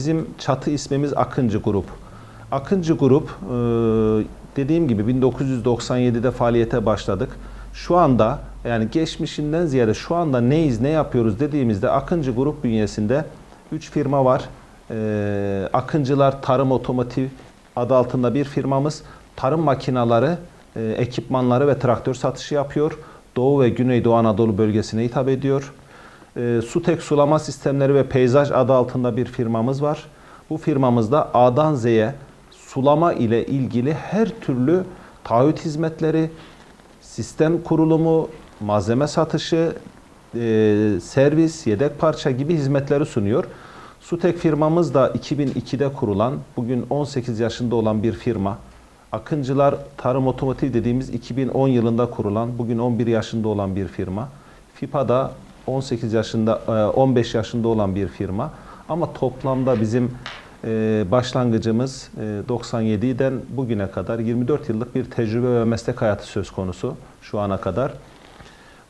bizim çatı ismimiz Akıncı Grup. Akıncı Grup e, dediğim gibi 1997'de faaliyete başladık. Şu anda yani geçmişinden ziyade şu anda neyiz, ne yapıyoruz dediğimizde Akıncı Grup bünyesinde 3 firma var. E, Akıncılar Tarım Otomotiv adı altında bir firmamız. Tarım makinaları, e, ekipmanları ve traktör satışı yapıyor. Doğu ve Güneydoğu Anadolu bölgesine hitap ediyor. E, Sutek Sulama Sistemleri ve Peyzaj adı altında bir firmamız var. Bu firmamızda A'dan Z'ye sulama ile ilgili her türlü taahhüt hizmetleri, sistem kurulumu, malzeme satışı, e, servis, yedek parça gibi hizmetleri sunuyor. Sutek firmamız da 2002'de kurulan, bugün 18 yaşında olan bir firma. Akıncılar Tarım Otomotiv dediğimiz 2010 yılında kurulan, bugün 11 yaşında olan bir firma. FIPA da 18 yaşında, e, 15 yaşında olan bir firma. Ama toplamda bizim e, başlangıcımız e, 97'den bugüne kadar 24 yıllık bir tecrübe ve meslek hayatı söz konusu şu ana kadar.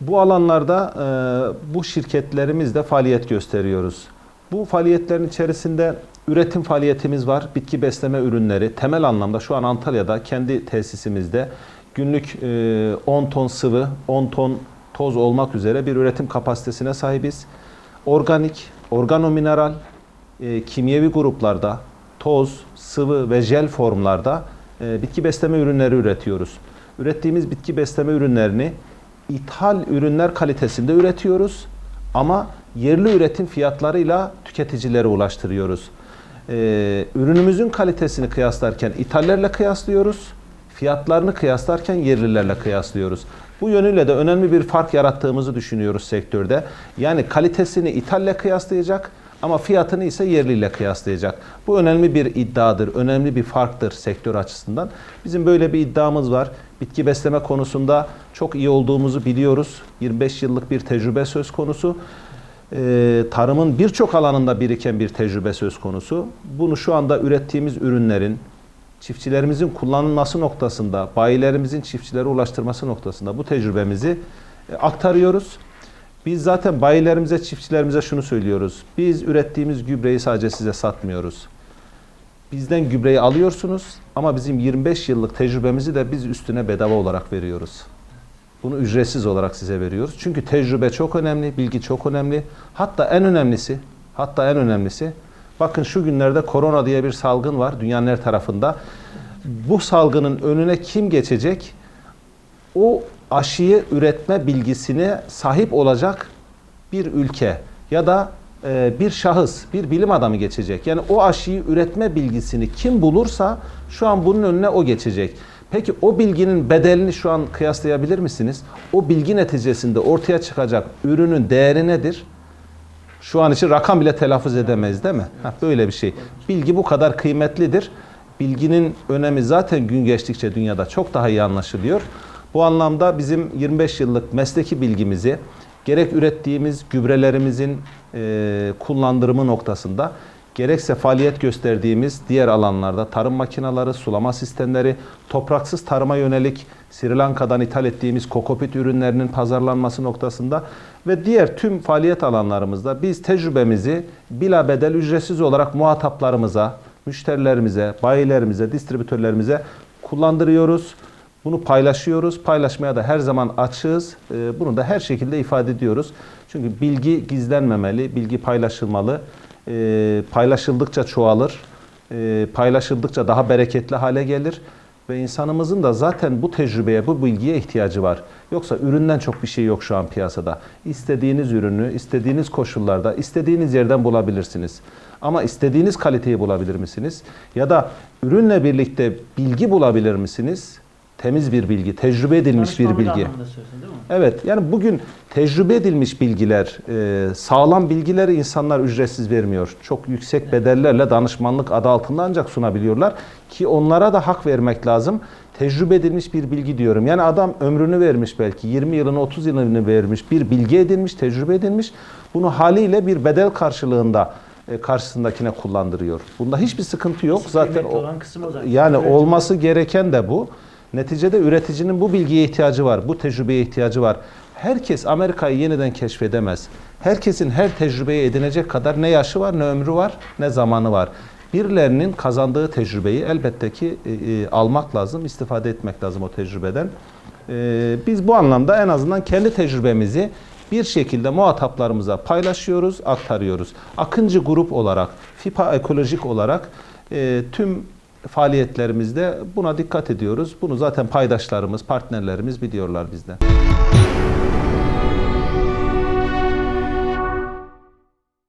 Bu alanlarda e, bu şirketlerimizde faaliyet gösteriyoruz. Bu faaliyetlerin içerisinde üretim faaliyetimiz var. Bitki besleme ürünleri temel anlamda şu an Antalya'da kendi tesisimizde günlük e, 10 ton sıvı, 10 ton toz olmak üzere bir üretim kapasitesine sahibiz. Organik, organomineral, e, kimyevi gruplarda toz, sıvı ve jel formlarda e, bitki besleme ürünleri üretiyoruz. Ürettiğimiz bitki besleme ürünlerini ithal ürünler kalitesinde üretiyoruz ama yerli üretim fiyatlarıyla tüketicilere ulaştırıyoruz. Ee, ürünümüzün kalitesini kıyaslarken ithallerle kıyaslıyoruz. Fiyatlarını kıyaslarken yerlilerle kıyaslıyoruz. Bu yönüyle de önemli bir fark yarattığımızı düşünüyoruz sektörde. Yani kalitesini ithalle kıyaslayacak ama fiyatını ise yerliyle kıyaslayacak. Bu önemli bir iddiadır, önemli bir farktır sektör açısından. Bizim böyle bir iddiamız var. Bitki besleme konusunda çok iyi olduğumuzu biliyoruz. 25 yıllık bir tecrübe söz konusu. Ee, tarımın birçok alanında biriken bir tecrübe söz konusu. Bunu şu anda ürettiğimiz ürünlerin çiftçilerimizin kullanılması noktasında, bayilerimizin çiftçilere ulaştırması noktasında bu tecrübemizi e, aktarıyoruz. Biz zaten bayilerimize, çiftçilerimize şunu söylüyoruz. Biz ürettiğimiz gübreyi sadece size satmıyoruz. Bizden gübreyi alıyorsunuz ama bizim 25 yıllık tecrübemizi de biz üstüne bedava olarak veriyoruz. Bunu ücretsiz olarak size veriyoruz. Çünkü tecrübe çok önemli, bilgi çok önemli. Hatta en önemlisi, hatta en önemlisi bakın şu günlerde korona diye bir salgın var dünyanın her tarafında. Bu salgının önüne kim geçecek? O aşıyı üretme bilgisine sahip olacak bir ülke ya da e, bir şahıs, bir bilim adamı geçecek. Yani o aşıyı üretme bilgisini kim bulursa şu an bunun önüne o geçecek. Peki o bilginin bedelini şu an kıyaslayabilir misiniz? O bilgi neticesinde ortaya çıkacak ürünün değeri nedir? Şu an için rakam bile telaffuz edemeyiz değil mi? Ha, böyle bir şey. Bilgi bu kadar kıymetlidir. Bilginin önemi zaten gün geçtikçe dünyada çok daha iyi anlaşılıyor. Bu anlamda bizim 25 yıllık mesleki bilgimizi gerek ürettiğimiz gübrelerimizin e, kullandırımı noktasında gerekse faaliyet gösterdiğimiz diğer alanlarda tarım makineleri, sulama sistemleri, topraksız tarıma yönelik Sri Lanka'dan ithal ettiğimiz kokopit ürünlerinin pazarlanması noktasında ve diğer tüm faaliyet alanlarımızda biz tecrübemizi bila bedel ücretsiz olarak muhataplarımıza, müşterilerimize, bayilerimize, distribütörlerimize kullandırıyoruz. Bunu paylaşıyoruz. Paylaşmaya da her zaman açığız. Ee, Bunu da her şekilde ifade ediyoruz. Çünkü bilgi gizlenmemeli, bilgi paylaşılmalı. Ee, Paylaşıldıkça çoğalır. Ee, Paylaşıldıkça daha bereketli hale gelir. Ve insanımızın da zaten bu tecrübeye, bu bilgiye ihtiyacı var. Yoksa üründen çok bir şey yok şu an piyasada. İstediğiniz ürünü, istediğiniz koşullarda, istediğiniz yerden bulabilirsiniz. Ama istediğiniz kaliteyi bulabilir misiniz? Ya da ürünle birlikte bilgi bulabilir misiniz? Temiz bir bilgi, tecrübe edilmiş bir bilgi. Evet, yani bugün tecrübe edilmiş bilgiler, e, sağlam bilgileri insanlar ücretsiz vermiyor. Çok yüksek bedellerle danışmanlık adı altında ancak sunabiliyorlar ki onlara da hak vermek lazım. Tecrübe edilmiş bir bilgi diyorum. Yani adam ömrünü vermiş belki 20 yılını 30 yılını vermiş, bir bilgi edinmiş, tecrübe edinmiş. Bunu haliyle bir bedel karşılığında e, karşısındakine kullandırıyor. Bunda hiçbir sıkıntı yok. Zaten o, olan kısım o zaten. yani olması gereken de bu. Neticede üreticinin bu bilgiye ihtiyacı var, bu tecrübeye ihtiyacı var. Herkes Amerika'yı yeniden keşfedemez. Herkesin her tecrübeyi edinecek kadar ne yaşı var, ne ömrü var, ne zamanı var. Birilerinin kazandığı tecrübeyi elbette ki e, e, almak lazım, istifade etmek lazım o tecrübeden. E, biz bu anlamda en azından kendi tecrübemizi bir şekilde muhataplarımıza paylaşıyoruz, aktarıyoruz. Akıncı grup olarak, FIPA ekolojik olarak e, tüm faaliyetlerimizde buna dikkat ediyoruz. Bunu zaten paydaşlarımız, partnerlerimiz biliyorlar bizden.